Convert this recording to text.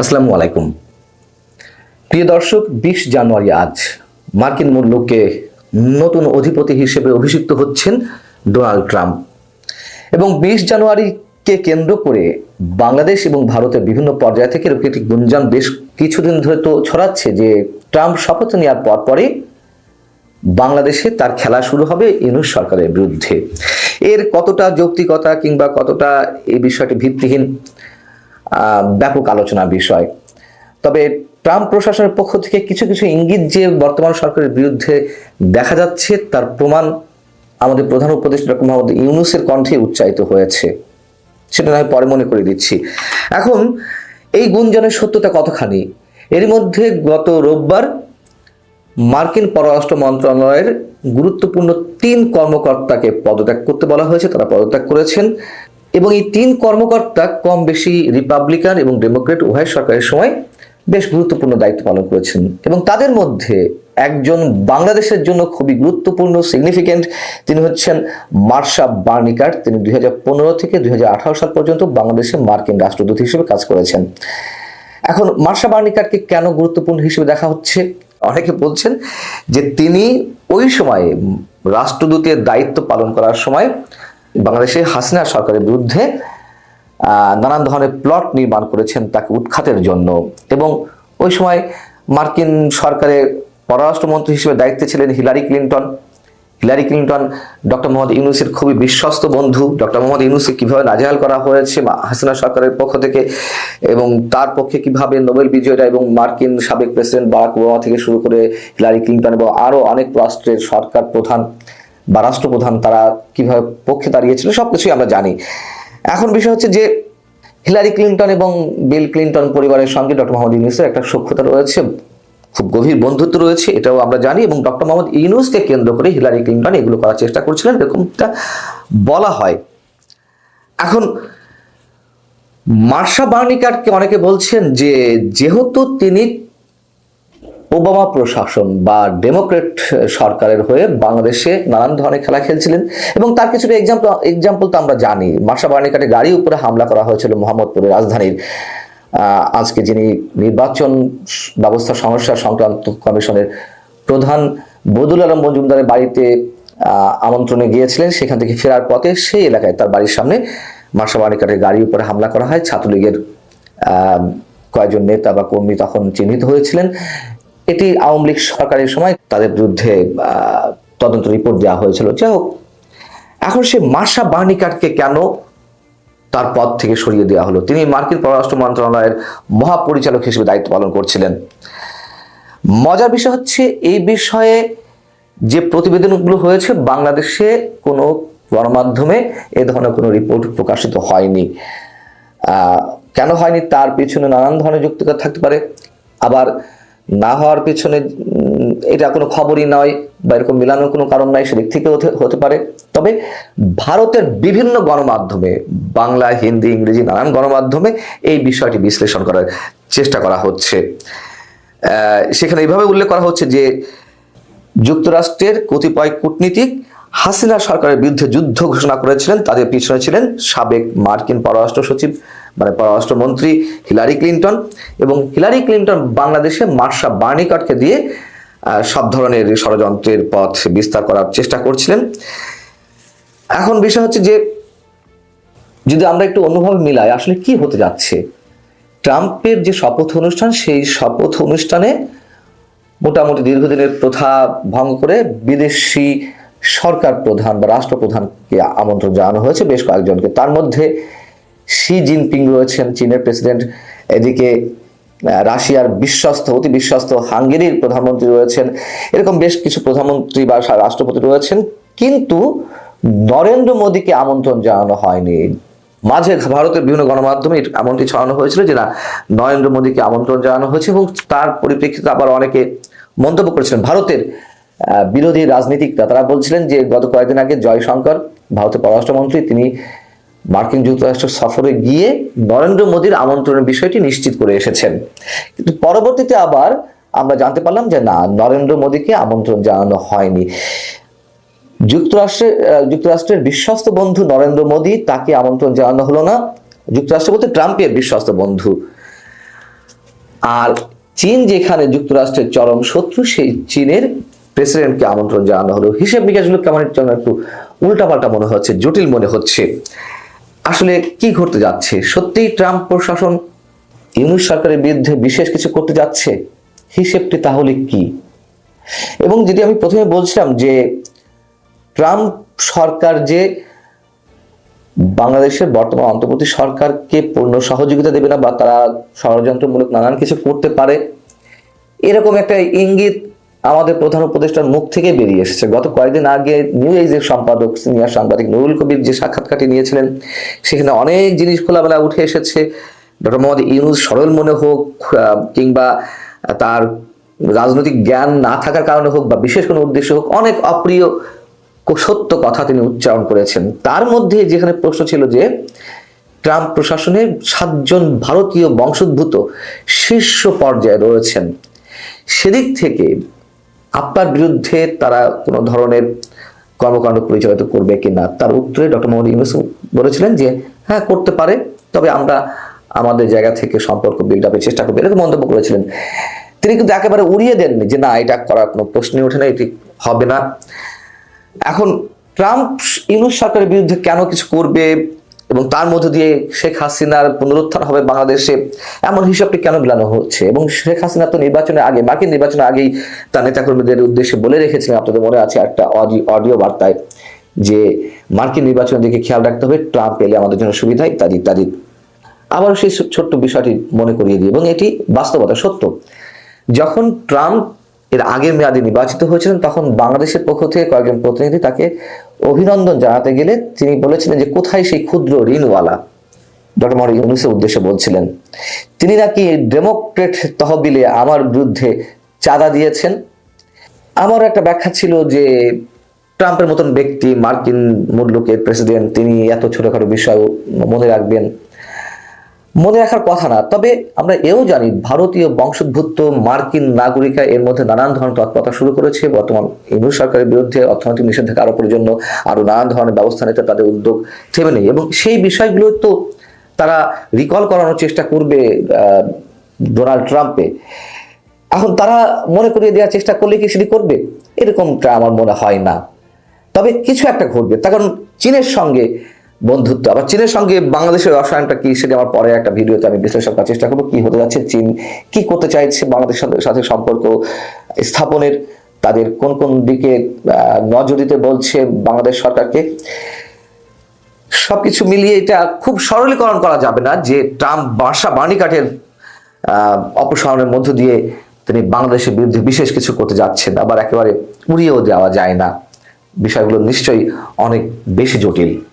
আসসালামু আলাইকুম। প্রিয় দর্শক, বিশ জানুয়ারি আজ মার্কিন মূল্যকে নতুন অধিপতি হিসেবে অভিষিক্ত হচ্ছেন ডোনাল্ড ট্রাম্প। এবং বিশ জানুয়ারিকে কেন্দ্র করে বাংলাদেশ এবং ভারতের বিভিন্ন পর্যায় থেকে এরকম একটি গুঞ্জন বেশ কিছুদিন ধরে তো ছড়াচ্ছে যে ট্রাম্প শপথ নেওয়ার পর পরে বাংলাদেশে তার খেলা শুরু হবে ইউনুস সরকারের বিরুদ্ধে। এর কতটা যৌক্তিকতা কিংবা কতটা এই বিষয়টি ভিত্তিহীন ব্যাপক আলোচনার বিষয়। তবে ট্রাম্প প্রশাসনের পক্ষ থেকে কিছু কিছু ইঙ্গিত যে বর্তমান সরকারের বিরুদ্ধে দেখা যাচ্ছে, তার প্রমাণ আমাদের প্রধান উপদেষ্টা ডক্টর মোহাম্মদ ইউনুসের কণ্ঠে উচ্চারিত হয়েছে। সেটা আমি পরে মনে করে দিচ্ছি। এখন, এই গুঞ্জনের সত্যতা কতখানি? এর মধ্যে গত রোববার মার্কিন পররাষ্ট্র মন্ত্রণালয়ের গুরুত্বপূর্ণ তিন কর্মকর্তাকে পদত্যাগ করতে বলা হয়েছে, তারা পদত্যাগ করেছেন। এবং এই তিন কর্মকর্তা কম বেশি রিপাবলিকান এবং ডেমোক্রেট উভয় সরকারের সময় বেশ গুরুত্বপূর্ণ দায়িত্ব পালন করেছেন। এবং তাদের মধ্যে একজন বাংলাদেশের জন্য খুবই গুরুত্বপূর্ণ সিগনিফিকেন্ট তিনি হচ্ছেন মার্শা বার্নিকার। তিনি দুই থেকে দুই সাল পর্যন্ত বাংলাদেশে মার্কিন রাষ্ট্রদূত হিসেবে কাজ করেছেন। এখন মার্শা বার্নিকারকে কেন গুরুত্বপূর্ণ হিসেবে দেখা হচ্ছে? অনেকে বলছেন যে তিনি ওই সময়ে রাষ্ট্রদূতের দায়িত্ব পালন করার সময় বাংলাদেশে হাসিনা সরকারের বিরুদ্ধে নানান ধরনের প্লট নির্মাণ করেছেন তাকে উৎখাতের জন্য। এবং ওই সময় মার্কিন সরকারের পররাষ্ট্রমন্ত্রী হিসেবে দায়িত্বে ছিলেন Hillary Clinton. Hillary Clinton, doctor Mohammad ইউনুসের খুবই বিশ্বস্ত বন্ধু। ডক্টর মোহাম্মদ ইউনুসকে কীভাবে নাজেহাল করা হয়েছে হাসিনা সরকারের পক্ষ থেকে এবং তার পক্ষে কীভাবে নোবেল বিজয়ীরা এবং মার্কিন সাবেক প্রেসিডেন্ট বারাক ওবামা থেকে শুরু করে হিলারি ক্লিন্টন এবং আরও অনেক রাষ্ট্রের সরকার প্রধান বা রাষ্ট্রপ্রধান তারা কীভাবে পক্ষে দাঁড়িয়েছিল সব কিছুই আমরা জানি। এখন বিষয় হচ্ছে যে, হিলারি ক্লিন্টন এবং বিল ক্লিন্টন পরিবারের সঙ্গে ডক্টর মোহাম্মদ ইউনুসের একটা সখ্যতা রয়েছে, খুব গভীর বন্ধুত্ব রয়েছে, এটাও আমরা জানি এবং ডক্টর মোহাম্মদ ইউনুসকে কেন্দ্র করে হিলারি ক্লিন্টন এগুলো করার চেষ্টা করছিলেন, এরকমটা বলা হয়। এখন, মার্শা বার্নিকারকে অনেকে বলছেন যে, যেহেতু তিনি ওবামা প্রশাসন বা ডেমোক্রেট সরকারের হয়ে বাংলাদেশে নানান ধরনের খেলা খেলছিলেন এবং তার কিছুটা এক্সাম্পল এক্সাম্পল তো আমরা জানি। মার্শা বার্নিকাটের গাড়ির উপরে হামলা করা হয়েছিল মোহাম্মদপুরের রাজধানীর। আজকে যিনি নির্বাচন ব্যবস্থা সমস্যা সংক্রান্ত কমিশনের প্রধান বদুল আলম মজুমদারের বাড়িতে আমন্ত্রণে গিয়েছিলেন, সেখান থেকে ফেরার পথে সেই এলাকায় তার বাড়ির সামনে মার্শা বার্নিকাটের গাড়ির উপরে হামলা করা হয়। ছাত্রলীগের কয়েকজন নেতা বা কর্মী তখন চিহ্নিত হয়েছিলেন। এটি আওয়ামী লীগ সরকারের সময় তাদের বিরুদ্ধে তদন্ত রিপোর্ট দেওয়া হয়েছিল। যাই হোক, এখন সে মার্শা বার্নিকাটকে কেন তার পদ থেকে সরিয়ে দেওয়া হলো? তিনি মার্কিন পররাষ্ট্র মন্ত্রণালয়ের মহাপরিচালক হিসেবে দায়িত্ব পালন করছিলেন। মজার বিষয় হচ্ছে, এই বিষয়ে যে প্রতিবেদনগুলো হয়েছে, বাংলাদেশে কোনো গণমাধ্যমে এ ধরনের কোনো রিপোর্ট প্রকাশিত হয়নি। কেন হয়নি? তার পিছনে নানান ধরনের যুক্তিকতা থাকতে পারে। আবার না হওয়ার পিছনে এটা কোনো খবরই নয় বা এরকম মিলানোর কোনো কারণ নাই সেদিক থেকে হতে পারে। তবে ভারতের বিভিন্ন গণমাধ্যমে, বাংলা, হিন্দি, ইংরেজি নানান গণমাধ্যমে এই বিষয়টি বিশ্লেষণ করার চেষ্টা করা হচ্ছে। সেখানে এইভাবে উল্লেখ করা হচ্ছে যে, যুক্তরাষ্ট্রের কতিপয় কূটনীতিক হাসিনা সরকারের বিরুদ্ধে যুদ্ধ ঘোষণা করেছিলেন, তাদের পিছনে ছিলেন সাবেক মার্কিন পররাষ্ট্র সচিব মানে পররাষ্ট্রমন্ত্রী হিলারি ক্লিন্টন এবং হিলারি ক্লিন্টন বাংলাদেশে মার্শা বার্নিকটকে দিয়ে সব ধরনের ষড়যন্ত্রের পথ বিস্তার করার চেষ্টা করছিলেন। এখন বিষয় হচ্ছে যে, যদি আমরা একটু অন্যভাবে মিলাই, আসলে কি হতে যাচ্ছে? ট্রাম্পের যে শপথ অনুষ্ঠান, সেই শপথ অনুষ্ঠানে মোটামুটি দীর্ঘদিনের প্রথা ভঙ্গ করে বিদেশি সরকার প্রধান বা রাষ্ট্রপ্রধানকে আমন্ত্রণ জানানো হয়েছে বেশ কয়েকজনকে। তার মধ্যে শি জিনপিং রয়েছেন চীনের প্রেসিডেন্ট এদিকে রাশিয়ার বিশ্বস্ত, অতি বিশ্বস্ত হাঙ্গেরির প্রধানমন্ত্রী রয়েছেন। এরকম বেশ কিছু প্রধানমন্ত্রী বা রাষ্ট্রপতি রয়েছেন। কিন্তু নরেন্দ্র মোদীকে আমন্ত্রণ জানানো হয়নি। মাঝে ভারতের বিভিন্ন গণমাধ্যমে এমনটি ছড়ানো হয়েছিল যে না, নরেন্দ্র মোদীকে আমন্ত্রণ জানানো হয়েছে এবং তার পরিপ্রেক্ষিতে আবার অনেকে মন্তব্য করেছিলেন। ভারতের বিরোধী রাজনীতিকরা তারা বলছিলেন যে গত কয়েকদিন আগে জয়শঙ্কর, ভারতের পররাষ্ট্রমন্ত্রী, তিনি মার্কিন যুক্তরাষ্ট্র সফরে গিয়ে নরেন্দ্র মোদীর আমন্ত্রণের বিষয়টি নিশ্চিত করে এসেছেন। কিন্তু পরবর্তীতে আবার আমরা জানতে পারলাম যে না, নরেন্দ্র মোদীকে আমন্ত্রণ জানানো হয়নি। যুক্তরাষ্ট্রের যুক্তরাষ্ট্রের বিশ্বস্ত বন্ধু নরেন্দ্র মোদী তাকে আমন্ত্রণ জানানো হলো না। যুক্তরাষ্ট্র বলতে ট্রাম্পের বিশ্বস্ত বন্ধু। আর চীন যেখানে যুক্তরাষ্ট্রের চরম শত্রু, সেই চীনের প্রেসিডেন্টকে আমন্ত্রণ জানানো হলো। হিসেব নিকাশগুলো কেমন একটু উল্টাপাল্টা মনে হচ্ছে, জটিল মনে হচ্ছে। আসলে কি ঘটতে যাচ্ছে? সত্যিই ট্রাম্প প্রশাসন, ইউনুস সরকারের বিরুদ্ধে বিশেষ কিছু করতে যাচ্ছে? হিসেবটি তাহলে কি? এবং যদি আমি প্রথমে বলছিলাম যে ট্রাম্প সরকার যে বাংলাদেশের বর্তমান অন্তর্বর্তী সরকারকে পূর্ণ সহযোগিতা দেবে না বা তারা ষড়যন্ত্রমূলক নানান কিছু করতে পারে, এরকম একটা ইঙ্গিত আমাদের প্রধান উপদেষ্টার মুখ থেকে বেরিয়ে এসেছে। গত কয়েকদিন আগে নিউ এজের সম্পাদক সিনিয়র সাংবাদিক নুরুল কবির যে সাক্ষাৎকারটি নিয়েছিলেন, সেখানে অনেক জিনিস খোলামেলা উঠে এসেছে। ডক্টর মোহাম্মদ ইউনুস সরল মনে হোক কিংবা তার রাজনৈতিক জ্ঞান না থাকার কারণে হোক বা বিশেষ কোনো উদ্দেশ্য হোক, অনেক অপ্রিয় সত্য কথা তিনি উচ্চারণ করেছেন। তার মধ্যে যেখানে প্রশ্ন ছিল যে, ট্রাম্প প্রশাসনে সাতজন ভারতীয় বংশোদ্ভূত শীর্ষ পর্যায়ে রয়েছেন। সেদিক থেকে আপনার বিরুদ্ধে তারা কোনো ধরনের কর্মকাণ্ড পরিচালিত করবে কিনা তার উত্তরে ডক্টর মোহাম্মদ ইউনুস বলেছিলেন যে হ্যাঁ করতে পারে, তবে আমরা আমাদের জায়গা থেকে সম্পর্ক বিল্ড আপের চেষ্টা করব। এরকম মন্তব্য করেছিলেন। তিনি কিন্তু একেবারে উড়িয়ে দেননি যে, না, এটা করার কোনো প্রশ্নই ওঠে না, এটি হবে না। এখন ট্রাম্প, ইউনুস সরকারের বিরুদ্ধে কেন কিছু করবে এবং তার মধ্য দিয়ে শেখ হাসিনার পুনরুত্থান হবে বাংলাদেশে, এমন হিসাবটি কেন মিলানো হচ্ছে? এবং শেখ হাসিনা তো নির্বাচনের আগে, মার্কিন নির্বাচনের আগেই তার নেতাকর্মীদের উদ্দেশ্যে বলে রেখেছিলেন, আপনাদের মনে আছে একটা অডিও বার্তায়, যে মার্কিন নির্বাচনের দিকে খেয়াল রাখতে হবে, ট্রাম্প এলে আমাদের জন্য সুবিধা, ইত্যাদি ইত্যাদি। আবার সেই ছোট্ট বিষয়টি মনে করিয়ে দিই, এবং এটি বাস্তবতা, সত্য। যখন ট্রাম্প এর আগের মেয়াদে নির্বাচিত হয়েছিলেন, তখন বাংলাদেশের পক্ষ থেকে কয়েকজন প্রতিনিধি তাকে অভিনন্দন জানাতে গেলে তিনি বলেছিলেন যে, কোথায় সেই ক্ষুদ্র ঋণওয়ালা? ডক্টর মোহাম্মদ ইউনুসের উদ্দেশ্যে বলছিলেন, তিনি নাকি ডেমোক্রেট তহবিলে আমার বিরুদ্ধে চাঁদা দিয়েছেন। আমার একটা ব্যাখ্যা ছিল যে, ট্রাম্পের মতন ব্যক্তি মার্কিন মূল্যকের প্রেসিডেন্ট, তিনি এত ছোটখাটো বিষয় মনে রাখবেন। মনে রাখার কথা না, তবে আমরা এও জানি ভারতীয় বংশোদ্ভূত মার্কিন নাগরিকা এর মধ্যে নানান ধরনের তৎপরতা শুরু করেছে। বর্তমান ইউনুস সরকারের বিরুদ্ধে অর্থনৈতিক নিষেধাজ্ঞা আরোপের জন্য আরও নানান ধরনের ব্যবস্থা নিতে তাদের উদ্যোগ থেমে নেই এবং সেই বিষয়গুলো তো তারা রিকল করানোর চেষ্টা করবে ডোনাল্ড ট্রাম্পে এখন তারা মনে করিয়ে দেওয়ার চেষ্টা করলে কি সেটি করবে? এরকমটা আমার মনে হয় না। তবে কিছু একটা ঘটবে, তার কারণ চীনের সঙ্গে বন্ধুত্ব। আবার চীনের সঙ্গে বাংলাদেশের রসায়নটা কি সেটা আমার পরে একটা ভিডিওতে আমি বিশ্লেষণ করার চেষ্টা করব। কি হতে যাচ্ছে? চীন কি করতে চাইছে? বাংলাদেশের সাথে- সম্পর্ক স্থাপনের তাদের কোন কোন দিকে নজর দিতে বলছে বাংলাদেশ সরকারকে? সবকিছু মিলিয়ে এটা খুব সরলীকরণ করা যাবে না যে ট্রাম্প বাসা আহ, অপসারণের মধ্য দিয়ে তিনি বাংলাদেশের বিরুদ্ধে বিশেষ কিছু করতে যাচ্ছেন। আবার একেবারে উড়িয়েও দেওয়া যায় না। বিষয়গুলো নিশ্চয়ই অনেক বেশি জটিল।